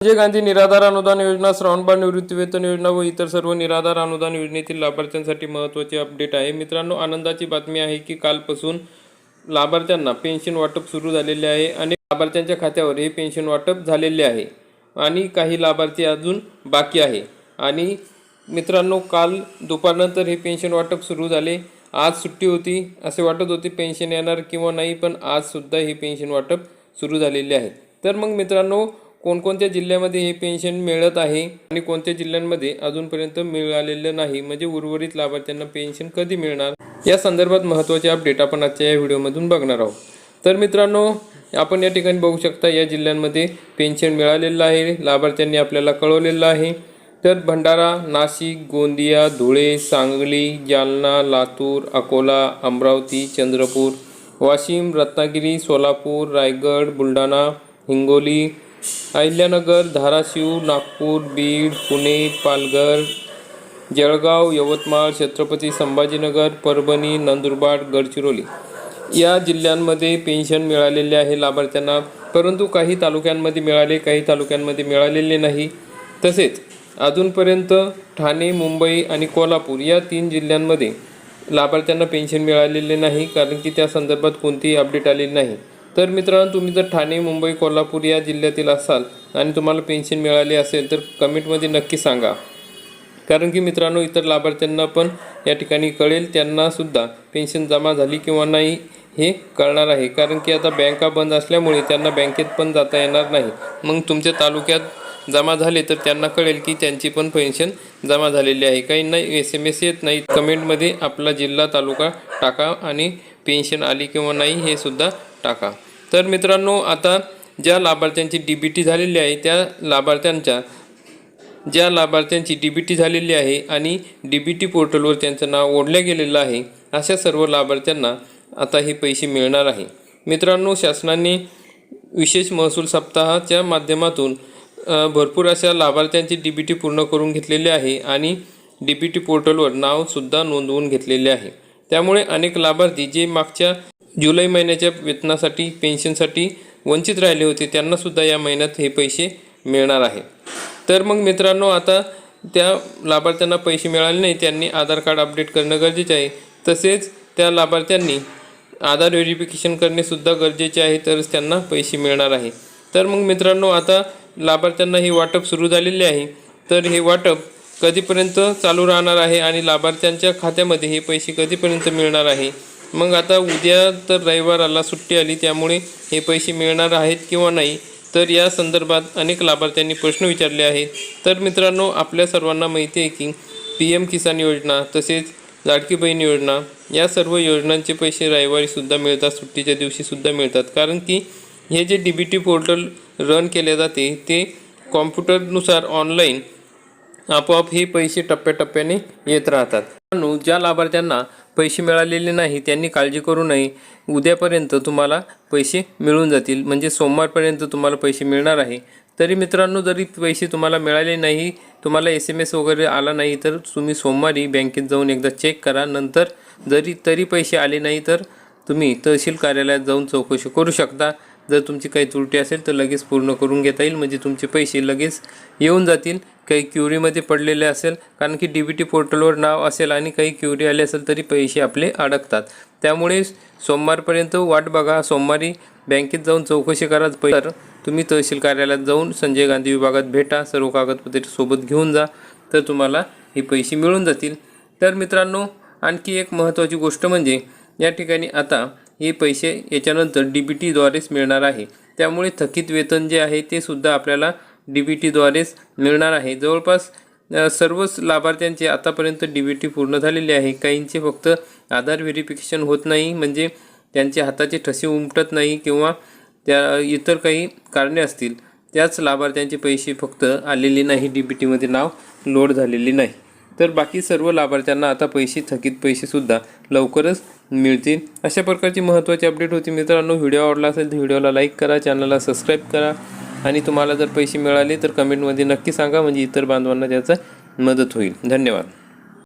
संजय गांधी निराधार अनुदान योजना श्रावणबाळ निवृत्तीवेतन योजना व इतर सर्व निराधार अनुदान योजनेतील लाभार्थ्यांसाठी महत्त्वाची अपडेट आहे. मित्रांनो आनंदाची बातमी आहे की कालपासून लाभार्थ्यांना पेन्शन वाटप सुरू झालेले आहे आणि लाभार्थ्यांच्या खात्यावर हे पेन्शन वाटप झालेले आहे आणि काही लाभार्थी अजून बाकी आहे. आणि मित्रांनो काल दुपारनंतर हे पेन्शन वाटप सुरू झाले. आज सुट्टी होती असे वाटत होते पेन्शन येणार किंवा नाही पण आज सुद्धा हे पेन्शन वाटप सुरू झालेले आहे. तर मग मित्रांनो कोणकोणत्या जिल्ह्यामध्ये हे पेन्शन मिळत आहे आणि कोणत्या जिल्ह्यांमध्ये अजूनपर्यंत मिळालेलं नाही म्हणजे उर्वरित लाभार्थ्यांना पेन्शन कधी मिळणार? या संदर्भात महत्त्वाचे अपडेट आपण आजच्या या व्हिडिओमधून बघणार आहोत. तर मित्रांनो आपण या ठिकाणी बघू शकता या जिल्ह्यांमध्ये पेन्शन मिळालेलं आहे लाभार्थ्यांनी आपल्याला कळवलेलं आहे. तर भंडारा नाशिक गोंदिया धुळे सांगली जालना लातूर अकोला अमरावती चंद्रपूर वाशिम रत्नागिरी सोलापूर रायगड बुलढाणा हिंगोली अहिल्यानगर धाराशिव नागपूर बीड पुणे पालघर जळगाव यवतमाळ छत्रपती संभाजीनगर परभणी नंदुरबार गडचिरोली. या जिल्ह्यांमध्ये पेन्शन मिळालेले आहे लाभार्थ्यांना. परंतु काही तालुक्यांमध्ये मिळाले काही तालुक्यांमध्ये मिळालेले नाही. तसेच अजूनपर्यंत ठाणे मुंबई आणि कोल्हापूर या तीन जिल्ह्यांमध्ये लाभार्थ्यांना पेन्शन मिळालेले नाही कारण की त्या संदर्भात कोणतीही अपडेट आलेली नाही. तर मित्रांनो तुम्ही जर ठाणे मुंबई कोल्हापूर या जिल्ह्यातील असाल आणि तुम्हाला पेन्शन मिळाली असेल तर कमेंटमध्ये नक्की सांगा. कारण की मित्रांनो इतर लाभार्थ्यांना पण या ठिकाणी कळेल त्यांनासुद्धा पेन्शन जमा झाली किंवा नाही हे कळणार आहे. कारण की आता बँका बंद असल्यामुळे त्यांना बँकेत पण जाता येणार नाही. मग तुमच्या तालुक्यात जमा झाले तर त्यांना कळेल की त्यांची पण पेन्शन जमा झालेली आहे. काही नाही एस एम एस येत नाही. कमेंटमध्ये आपला जिल्हा तालुका टाका आणि पेन्शन आली किंवा नाही हे सुद्धा टाका. तर मित्रांनो आता ज्या लाभार्थ्यांची डी बी टी झालेली आहे त्या लाभार्थ्यांच्या ज्या लाभार्थ्यांची डी बी टी झालेली आहे आणि डी बी टी पोर्टलवर त्यांचं नाव ओढलं गेलेलं आहे अशा सर्व लाभार्थ्यांना आता हे पैसे मिळणार आहे. मित्रांनो शासनाने विशेष महसूल सप्ताहाच्या माध्यमातून भरपूर अशा लाभार्थ्यांची डी बी टी पूर्ण करून घेतलेली आहे आणि डी बी टी पोर्टलवर नावसुद्धा नोंदवून घेतलेले आहे. त्यामुळे अनेक लाभार्थी जे मागच्या जुलै महिन्याच्या वेतनासाठी पेन्शनसाठी वंचित राहिले होते. त्यांनासुद्धा या महिन्यात हे पैसे मिळणार आहे. तर मग मित्रांनो आता त्या लाभार्थ्यांना पैसे मिळाले नाही. त्यांनी आधार कार्ड अपडेट करणं गरजेचे आहे. तसेच त्या लाभार्थ्यांनी आधार व्हेरिफिकेशन करणेसुद्धा गरजेचे आहे. तरच त्यांना पैसे मिळणार आहे. तर मग मित्रांनो आता लाभार्थ्यांना हे वाटप सुरू झालेले आहे. तर हे वाटप कधीपर्यंत चालू राहणार आहे आणि लाभार्थ्यांच्या खात्यामध्ये हे पैसे कधीपर्यंत मिळणार आहे? मग आता उद्या तर रविवाराला सुट्टी आली त्यामुळे हे पैसे मिळणार आहेत किंवा नाही तर या संदर्भात अनेक लाभार्थ्यांनी प्रश्न विचारले आहेत. तर मित्रांनो आपल्या सर्वांना माहिती आहे की पी एम किसान योजना तसेच लाडकी बहीण योजना या सर्व योजनांचे पैसे रविवारीसुद्धा मिळतात सुट्टीच्या दिवशीसुद्धा मिळतात. कारण की हे जे D B T portal run केले जाते ते कॉम्प्युटरनुसार ऑनलाईन आपोआप हे पैसे टप्प्याटप्प्याने येत राहतात. मित्रांनो, ज्या लाभार्थ्यांना पैसे मिळालेले नाही त्यांनी काळजी करू नये. उद्यापर्यंत तुम्हाला पैसे मिळून जातील. म्हणजे सोमवारपर्यंत तुम्हाला पैसे मिळणार आहे. तरी मित्रांनो जरी पैसे तुम्हाला मिळाले नाही तुम्हाला एस एम एस वगैरे आला नाही तर तुम्ही सोमवारी बँकेत जाऊन एकदा चेक करा. नंतर जरी तरी पैसे आले नाही तर तुम्ही तहसील कार्यालयात जाऊन चौकशी करू शकता. जर तुमची काही त्रुटी असेल तर लगेच पूर्ण करून घेता येईल. म्हणजे तुमचे पैसे लगेच येऊन जातील. काही क्युरीमध्ये पडलेले असेल कारण की डी बी टी पोर्टलवर नाव असेल आणि काही क्युरी आले असेल तरी पैसे आपले अडकतात. त्यामुळे सोमवारपर्यंत वाट बघा. सोमवारी बँकेत जाऊन चौकशी करा. तर तुम्ही तहसील कार्यालयात जाऊन संजय गांधी विभागात भेटा. सर्व कागदपत्रे सोबत घेऊन जा. तर तुम्हाला हे पैसे मिळून जातील. तर मित्रांनो आणखी एक महत्त्वाची गोष्ट म्हणजे या ठिकाणी आता हे पैसे याच्यानंतर डी बी टीद्वारेच मिळणार आहे. त्यामुळे थकीत वेतन जे आहे ते सुद्धा आपल्याला डी बी टीद्वारेच मिळणार आहे. जवळपास सर्वच लाभार्थ्यांचे आतापर्यंत डी बी टी पूर्ण झालेले आहे. काहींचे फक्त आधार व्हेरिफिकेशन होत नाही म्हणजे त्यांचे हाताचे ठसे उमटत नाही किंवा त्या इतर काही कारणे असतील. त्याच लाभार्थ्यांचे पैसे फक्त आलेले नाही. डी बी टीमध्ये नाव लोड झालेले नाही. तर बाकी सर्व लाभार्थ्यांना आता पैसे थकीत पैसेसुद्धा लवकरच मिळतील. अशा प्रकारची महत्त्वाची अपडेट होती मित्रांनो. व्हिडिओ आवडला असेल तर व्हिडिओला लाईक करा चॅनलला सबस्क्राईब करा. आणि तुम्हाला जर पैसे मिळाले तर कमेंटमध्ये नक्की सांगा म्हणजे इतर बांधवांना त्याचा मदत होईल. धन्यवाद.